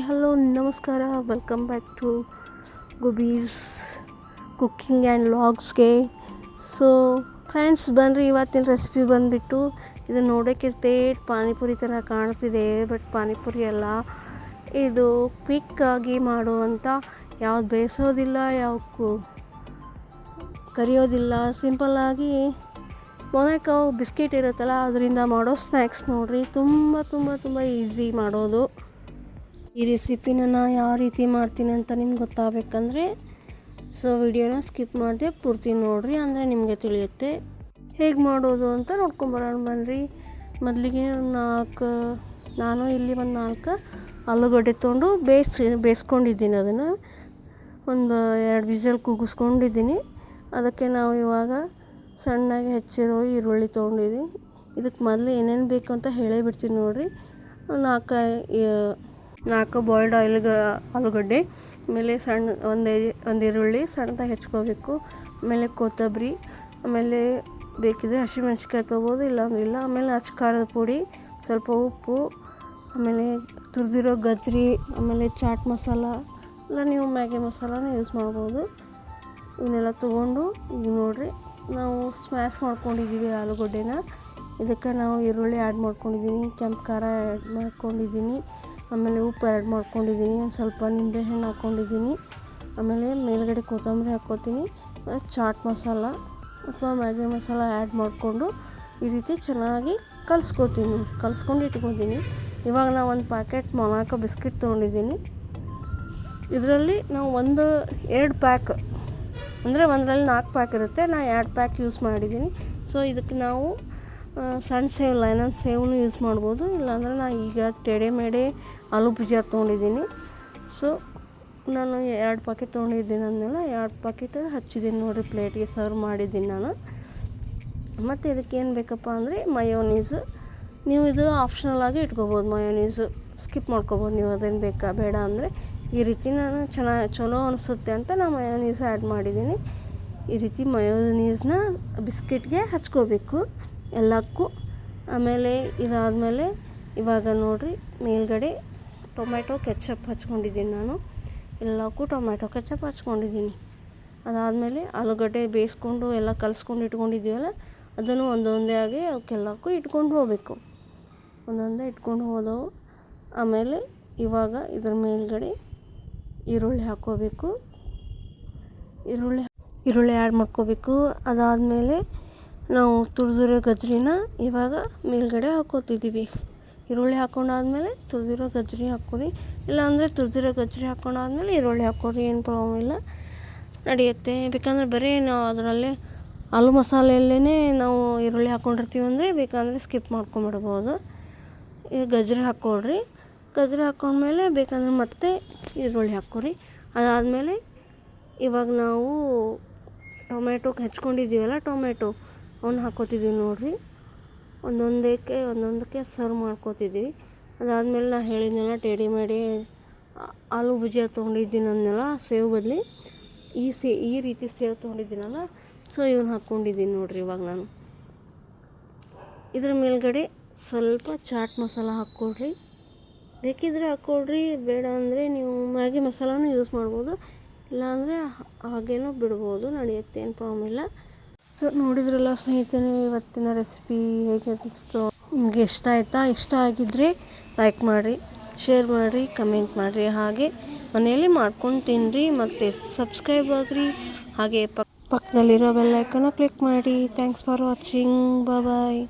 ನಮಸ್ಕಾರ. Welcome back to Gubbi's cooking and ಲಾಗ್ಸ್ಗೆ so friends ಬನ್ನಿರಿ ಇವತ್ತಿನ ರೆಸಿಪಿ ಬಂದುಬಿಟ್ಟು ಇದು ನೋಡೋಕ್ಕೆ ಸ್ಟೇಟ್ ಪಾನಿಪುರಿ ಥರ ಕಾಣಿಸ್ತಿದೆ ಬಟ್ ಪಾನಿಪುರಿ ಅಲ್ಲ. ಇದು ಕ್ವಿಕ್ಕಾಗಿ ಮಾಡುವಂಥ ಯಾವ್ದು ಬೇಯಿಸೋದಿಲ್ಲ ಯಾವಕ್ಕೂ ಕರಿಯೋದಿಲ್ಲ. ಸಿಂಪಲ್ಲಾಗಿ ಮೊನಾಕೋ ಬಿಸ್ಕೆಟ್ ಇರುತ್ತಲ್ಲ, ಅದರಿಂದ ಮಾಡೋ ಸ್ನ್ಯಾಕ್ಸ್ ನೋಡಿರಿ. ತುಂಬ ತುಂಬ ತುಂಬ ಈಸಿ ಮಾಡೋದು. ಈ ರೆಸಿಪಿನ ನಾ ಯಾವ ರೀತಿ ಮಾಡ್ತೀನಿ ಅಂತ ನಿಮ್ಗೆ ಗೊತ್ತಾಗಬೇಕಂದ್ರೆ, ಸೊ ವಿಡಿಯೋನ ಸ್ಕಿಪ್ ಮಾಡಿದೆ ಪೂರ್ತಿ ನೋಡಿರಿ, ಅಂದರೆ ನಿಮಗೆ ತಿಳಿಯುತ್ತೆ. ಹೇಗೆ ಮಾಡೋದು ಅಂತ ನೋಡ್ಕೊಂಬರೋಣ ಬನ್ನಿರಿ ಮೊದಲಿಗೆ ನಾಲ್ಕು, ನಾನು ಇಲ್ಲಿ ಒಂದು ನಾಲ್ಕು ಆಲೂಗಡ್ಡೆ ತೊಗೊಂಡು ಬೇಯಿಸಿ ಬೇಯಿಸ್ಕೊಂಡಿದ್ದೀನಿ ಅದನ್ನು. ಒಂದು ಎರಡು ವಿಸಲ್ ಕೂಗಿಸ್ಕೊಂಡಿದ್ದೀನಿ ಅದಕ್ಕೆ ನಾವು ಇವಾಗ ಸಣ್ಣಗೆ ಹೆಚ್ಚಿರೋ ಈರುಳ್ಳಿ ತೊಗೊಂಡಿದ್ದೀನಿ ಇದಕ್ಕೆ ಮೊದಲು ಏನೇನು ಬೇಕು ಅಂತ ಹೇಳೇ ಬಿಡ್ತೀನಿ ನೋಡಿರಿ. ನಾಲ್ಕು ನಾಲ್ಕು ಬಾಯ್ಲ್ಡ್ ಆಯಿಲ್ಗ ಆಲೂಗಡ್ಡೆ, ಆಮೇಲೆ ಸಣ್ಣ ಒಂದು ಒಂದು ಈರುಳ್ಳಿ ಸಣ್ಣದಾಗಿ ಹೆಚ್ಕೋಬೇಕು. ಆಮೇಲೆ ಕೊತ್ತಂಬರಿ, ಆಮೇಲೆ ಬೇಕಿದ್ರೆ ಹಸಿಮೆಣ್ಸಿಕಾಯಿ ತೊಗೋಬೋದು, ಇಲ್ಲಾಂದ್ರೆ ಇಲ್ಲ. ಆಮೇಲೆ ಅಚ್ಚ ಖಾರದ ಪುಡಿ, ಸ್ವಲ್ಪ ಉಪ್ಪು, ಆಮೇಲೆ ತುರಿದಿರೋ ಗಜ್ರಿ, ಆಮೇಲೆ ಚಾಟ್ ಮಸಾಲ, ಇಲ್ಲ ನೀವು ಮ್ಯಾಗಿ ಮಸಾಲನ ಯೂಸ್ ಮಾಡ್ಬೋದು. ಇವನ್ನೆಲ್ಲ ತೊಗೊಂಡು ಈಗ ನೋಡಿರಿ, ನಾವು ಸ್ಮ್ಯಾಶ್ ಮಾಡ್ಕೊಂಡಿದ್ದೀವಿ ಆಲೂಗಡ್ಡೆನ. ಇದಕ್ಕೆ ನಾವು ಈರುಳ್ಳಿ ಆ್ಯಡ್ ಮಾಡ್ಕೊಂಡಿದ್ದೀನಿ ಕೆಂಪು ಖಾರ ಆ್ಯಡ್ ಮಾಡ್ಕೊಂಡಿದ್ದೀನಿ ಆಮೇಲೆ ಉಪ್ಪು ಆ್ಯಡ್ ಮಾಡ್ಕೊಂಡಿದ್ದೀನಿ, ಒಂದು ಸ್ವಲ್ಪ ನಿಂಬೆಹಣ್ಣು ಹಾಕ್ಕೊಂಡಿದ್ದೀನಿ ಆಮೇಲೆ ಮೇಲುಗಡೆ ಕೊತ್ತಂಬರಿ ಹಾಕ್ಕೋತೀನಿ ಚಾಟ್ ಮಸಾಲ ಅಥವಾ ಮ್ಯಾಗಿ ಮಸಾಲ ಆ್ಯಡ್ ಮಾಡಿಕೊಂಡು ಈ ರೀತಿ ಚೆನ್ನಾಗಿ ಕಲಿಸ್ಕೊತೀನಿ, ಕಲಿಸ್ಕೊಂಡು ಇಟ್ಕೊತೀನಿ. ಇವಾಗ ನಾವು ಒಂದು ಪ್ಯಾಕೆಟ್ ಮೊನಾಕೋ ಬಿಸ್ಕಿಟ್ ತೊಗೊಂಡಿದ್ದೀನಿ. ಇದರಲ್ಲಿ ನಾವು ಒಂದು, ಎರಡು ಪ್ಯಾಕ್ ಅಂದರೆ ಒಂದರಲ್ಲಿ ನಾಲ್ಕು ಪ್ಯಾಕ್ ಇರುತ್ತೆ. ನಾನು ಎರಡು ಪ್ಯಾಕ್ ಯೂಸ್ ಮಾಡಿದ್ದೀನಿ. ಸೊ ಇದಕ್ಕೆ ನಾವು ಸಣ್ಣ ಸೇವ್ ಲೈನನ್ ಸೇವ್ನು ಯೂಸ್ ಮಾಡ್ಬೋದು. ಇಲ್ಲಾಂದ್ರೆ ನಾನು ಈಗ ಟೆಡೆ ಮೇಡೆ ಆಲೂ ಭುಜಿಯಾ ತೊಗೊಂಡಿದ್ದೀನಿ. ಸೊ, ನಾನು ಎರಡು ಪಾಕೆಟ್ ತೊಗೊಂಡಿದ್ದೀನಿ ಅಂದೆಲ್ಲ ಎರಡು ಪಾಕೆಟ್ ಹಚ್ಚಿದ್ದೀನಿ ನೋಡಿರಿ ಪ್ಲೇಟಿಗೆ ಸರ್ವ್ ಮಾಡಿದ್ದೀನಿ ನಾನು. ಮತ್ತು ಇದಕ್ಕೆ ಏನು ಬೇಕಪ್ಪ ಅಂದರೆ ಮಯೋನೀಸು. ನೀವು ಇದು ಆಪ್ಷನಲ್ ಆಗಿ ಇಟ್ಕೋಬೋದು ಮಯೋನೀಸು. ಸ್ಕಿಪ್ ಮಾಡ್ಕೋಬೋದು ನೀವು, ಅದೇನು ಬೇಕಾ, ಬೇಡ ಅಂದರೆ. ಈ ರೀತಿ ನಾನು ಚೆನ್ನಾಗಿ ಚಲೋ ಅನಿಸುತ್ತೆ ಅಂತ ನಾನು ಮಯೋನೀಸ್ ಆ್ಯಡ್ ಮಾಡಿದ್ದೀನಿ. ಈ ರೀತಿ ಮಯೋನೀಸ್ನ ಬಿಸ್ಕೆಟ್ಗೆ ಹಚ್ಕೋಬೇಕು. ಎಲ್ಲಕ್ಕೂ. ಆಮೇಲೆ ಇದಾದಮೇಲೆ ಇವಾಗ ನೋಡಿರಿ ಮೇಲ್ಗಡೆ ಟೊಮ್ಯಾಟೊ ಕೆಚಪ್ ಹಚ್ಕೊಂಡಿದ್ದೀನಿ ನಾನು. ಎಲ್ಲಕ್ಕೂ ಟೊಮ್ಯಾಟೊ ಕೆಚಪ್ ಹಚ್ಕೊಂಡಿದ್ದೀನಿ. ಅದಾದಮೇಲೆ ಆಲೂಗಡ್ಡೆ ಬೇಯಿಸ್ಕೊಂಡು ಎಲ್ಲ ಕಲಿಸ್ಕೊಂಡು ಇಟ್ಕೊಂಡಿದ್ದೀವಲ್ಲ, ಅದನ್ನು ಒಂದೊಂದೇ ಆಗಿ ಅವಕ್ಕೆಲ್ಲಕ್ಕೂ ಇಟ್ಕೊಂಡು ಹೋಗಬೇಕು. ಒಂದೊಂದೇ ಇಟ್ಕೊಂಡು ಹೋದವು. ಆಮೇಲೆ ಇವಾಗ ಇದ್ರ ಮೇಲ್ಗಡೆ ಈರುಳ್ಳಿ ಹಾಕ್ಕೋಬೇಕು. ಈರುಳ್ಳಿ ಈರುಳ್ಳಿ ಆ್ಯಡ್ ಮಾಡ್ಕೋಬೇಕು. ಅದಾದಮೇಲೆ ನಾವು ತುರಿದಿರೋ ಗಜ್ರಿನ ಇವಾಗ ಮೇಲ್ಗಡೆ ಹಾಕ್ಕೊತಿದ್ದೀವಿ ಈರುಳ್ಳಿ ಹಾಕ್ಕೊಂಡಾದ್ಮೇಲೆ ತುರಿದಿರೋ ಗಜ್ರಿ ಹಾಕ್ಕೊರಿ ಇಲ್ಲಾಂದರೆ ತುರಿದಿರೋ ಗಜ್ರಿ ಹಾಕ್ಕೊಂಡಾದ್ಮೇಲೆ ಈರುಳ್ಳಿ ಹಾಕ್ಕೊರಿ ಏನು ಪ್ರಾಬ್ಲಮ್ ಇಲ್ಲ. ನಡೆಯುತ್ತೆ. ಬೇಕಂದ್ರೆ ಬರೀ ನಾವು ಅದರಲ್ಲೇ ಆಲೂ ಮಸಾಲೆಯಲ್ಲೇ ನಾವು ಈರುಳ್ಳಿ ಹಾಕ್ಕೊಂಡಿರ್ತೀವಿ ಅಂದರೆ ಬೇಕಂದರೆ ಸ್ಕಿಪ್ ಮಾಡ್ಕೊಂಬಿಡ್ಬೋದು. ಈಗ ಗಜ್ರಿ ಹಾಕ್ಕೊಳ್ರಿ ಗಜ್ರಿ ಹಾಕ್ಕೊಂಡ್ಮೇಲೆ ಬೇಕಂದ್ರೆ ಮತ್ತೆ ಈರುಳ್ಳಿ ಹಾಕ್ಕೊರಿ ಅದಾದಮೇಲೆ ಇವಾಗ ನಾವು ಟೊಮೆಟೊ ಹೆಚ್ಕೊಂಡಿದ್ದೀವಲ್ಲ ಟೊಮೆಟೊ ಅವನ್ನ ಹಾಕ್ಕೋತಿದ್ದೀವಿ ನೋಡಿರಿ. ಒಂದೊಂದಕ್ಕೆ ಒಂದೊಂದಕ್ಕೆ ಸರ್ವ್ ಮಾಡ್ಕೋತಿದ್ದೀವಿ ಅದಾದಮೇಲೆ ನಾನು ಹೇಳಿದ್ನಲ್ಲ ಟೇಡಿ ಮಾಡಿ ಆಲೂ ಭುಜಿಯಾ ತೊಗೊಂಡಿದ್ದೀನಿ ಸೇವ್ ಬದಲಿ. ಈ ಸೇ, ಈ ರೀತಿ ಸೇವ್ ತೊಗೊಂಡಿದ್ದೀನಲ್ಲ ಸೊ ಇವನ್ನ ಹಾಕ್ಕೊಂಡಿದ್ದೀನಿ ನೋಡಿರಿ ಇವಾಗ ನಾನು. ಇದ್ರ ಮೇಲ್ಗಡೆ ಸ್ವಲ್ಪ ಚಾಟ್ ಮಸಾಲ ಹಾಕ್ಕೊಡ್ರಿ. ಬೇಕಿದ್ರೆ ಹಾಕ್ಕೊಡ್ರಿ, ಬೇಡ ಅಂದರೆ ನೀವು ಮ್ಯಾಗಿ ಮಸಾಲನೂ ಯೂಸ್ ಮಾಡ್ಬೋದು. ಇಲ್ಲಾಂದರೆ ಹಾಗೇನೂ ಬಿಡ್ಬೋದು, ನಡೆಯುತ್ತೆ, ಏನು ಪ್ರಾಬ್ಲಮ್ ಇಲ್ಲ. ಸೊ ನೋಡಿದ್ರಲ್ಲ ಸ್ನೇಹಿತರೆ, ಇವತ್ತಿನ ರೆಸಿಪಿ ಹೇಗೆ ಅನಿಸ್ತು? ನಿಮಗೆ ಇಷ್ಟ ಆಯಿತಾ? ಇಷ್ಟ ಆಗಿದ್ದರೆ ಲೈಕ್ ಮಾಡಿರಿ ಶೇರ್ ಮಾಡಿರಿ ಕಮೆಂಟ್ ಮಾಡಿರಿ. ಹಾಗೆ ಮನೆಯಲ್ಲಿ ಮಾಡ್ಕೊಂಡು ತಿನ್ನಿರಿ ಮತ್ತು ಸಬ್ಸ್ಕ್ರೈಬ್ ಆಗಿರಿ. ಹಾಗೆ ಪಕ್ ಪಕ್ಕದಲ್ಲಿರೋ ಬೆಲ್ಲೈಕನ್ನ ಕ್ಲಿಕ್ ಮಾಡಿ ಥ್ಯಾಂಕ್ಸ್ ಫಾರ್ ವಾಚಿಂಗ್ ಬಾಯ್